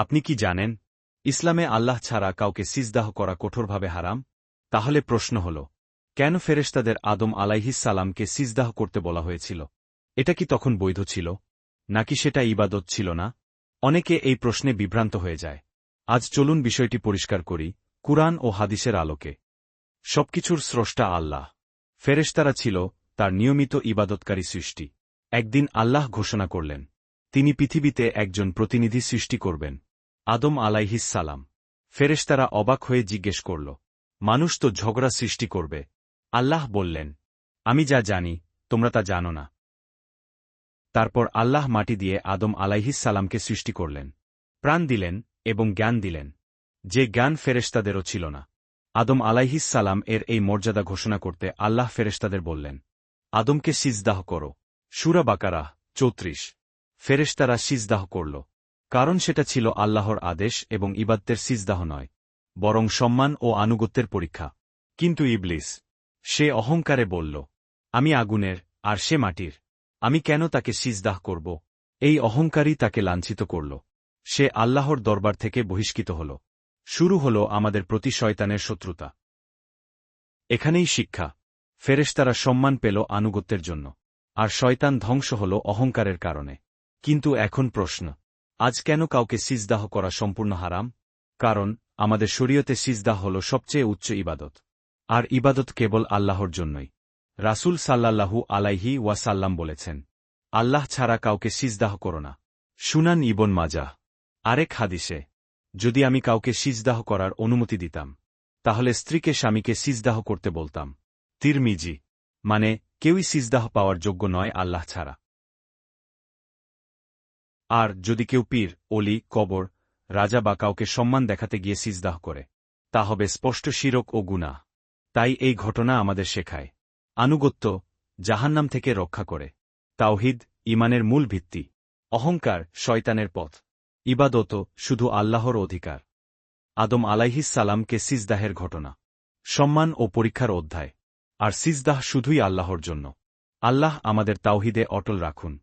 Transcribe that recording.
আপনি কি জানেন, ইসলামে আল্লাহ ছাড়া কাউকে সিজদাহ করা কঠোরভাবে হারাম? তাহলে প্রশ্ন হল, কেন ফেরেশতাদের আদম আলাইহিসালামকে সিজদাহ করতে বলা হয়েছিল? এটা কি তখন বৈধ ছিল? নাকি সেটা ইবাদত ছিল না? অনেকে এই প্রশ্নে বিভ্রান্ত হয়ে যায়। আজ চলুন বিষয়টি পরিষ্কার করি, কুরআন ও হাদিসের আলোকে। সবকিছুর স্রষ্টা আল্লাহ। ফেরেশতারা ছিল তার নিয়মিত ইবাদতকারী সৃষ্টি। একদিন আল্লাহ ঘোষণা করলেন, তিনি পৃথিবীতে একজন প্রতিনিধি সৃষ্টি করবেন। আদম আলাইহিসালাম ফেরেশতারা অবাক হয়ে জিজ্ঞেস করল, মানুষ তো ঝগড়া সৃষ্টি করবে? আল্লাহ বললেন, আমি যা জানি, তোমরা তা জানো না। তারপর আল্লাহ মাটি দিয়ে আদম আলাইহিসালামকে সৃষ্টি করলেন। প্রাণ দিলেন এবং জ্ঞান দিলেন, যে জ্ঞান ফেরেশতাদেরও ছিল না। আদম আলাইহিসালাম এর এই মর্যাদা ঘোষণা করতে আল্লাহ ফেরেশতাদের বললেন, আদমকে সিজদাহ করো। সুরা বাকারাহ চৌত্রিশ। ফেরেশতারা সিজদাহ করল কারণ সেটা ছিল আল্লাহর আদেশ এবং ইবাদ্দের সিজদাহ নয়, বরং সম্মান ও আনুগত্যের পরীক্ষা। কিন্তু ইবলিস, সে অহংকারে বলল, আমি আগুনের, আর সে মাটির। আমি কেন তাকে সিজদাহ করব? এই অহংকারই তাকে লাঞ্ছিত করল। সে আল্লাহর দরবার থেকে বহিষ্কৃত হল। শুরু হল আমাদের প্রতি শয়তানের শত্রুতা। এখানেই শিক্ষা। ফেরেশতারা সম্মান পেল আনুগত্যের জন্য, আর শয়তান ধ্বংস হল অহংকারের কারণে। কিন্তু এখন প্রশ্ন আজ কেন কাউকে সিজদাহ করা সম্পূর্ণ হারাম? কারণ, আমাদের শরীয়তে সিজদাহ হল সবচেয়ে উচ্চ ইবাদত। আর ইবাদত কেবল আল্লাহর জন্যই। রাসূল সাল্লাল্লাহু আলাইহি ওয়াসাল্লাম বলেছেন, আল্লাহ ছাড়া কাউকে সিজদাহ করো না। সুনান ইবন মাজা আরেক হাদিসে, যদি আমি কাউকে সিজদাহ করার অনুমতি দিতাম, তাহলে স্ত্রীকে স্বামীকে সিজদাহ করতে বলতাম। তিরমিজি মানে কেউই সিজদাহ পাওয়ার যোগ্য নয় আল্লাহ ছাড়া। আর যদি কেউ পীর অলি কবর, রাজা বা কাউকে সম্মান দেখাতে গিয়ে সিজদাহ করে, তা হবে স্পষ্ট শিরক ও গুনাহ। তাই এই ঘটনা আমাদের শেখায়। আনুগত্য, জাহান্নাম থেকে রক্ষা করে। তাওহিদ, ইমানের মূল ভিত্তি। অহংকার, শয়তানের পথ। ইবাদত, শুধু আল্লাহর অধিকার। আদম আলাইহিস আলাইহিসালামকে সিজদাহের ঘটনা। সম্মান ও পরীক্ষার অধ্যায়। আর সিজদাহ শুধুই আল্লাহর জন্য। আল্লাহ আমাদের তাওহিদে অটল রাখুন।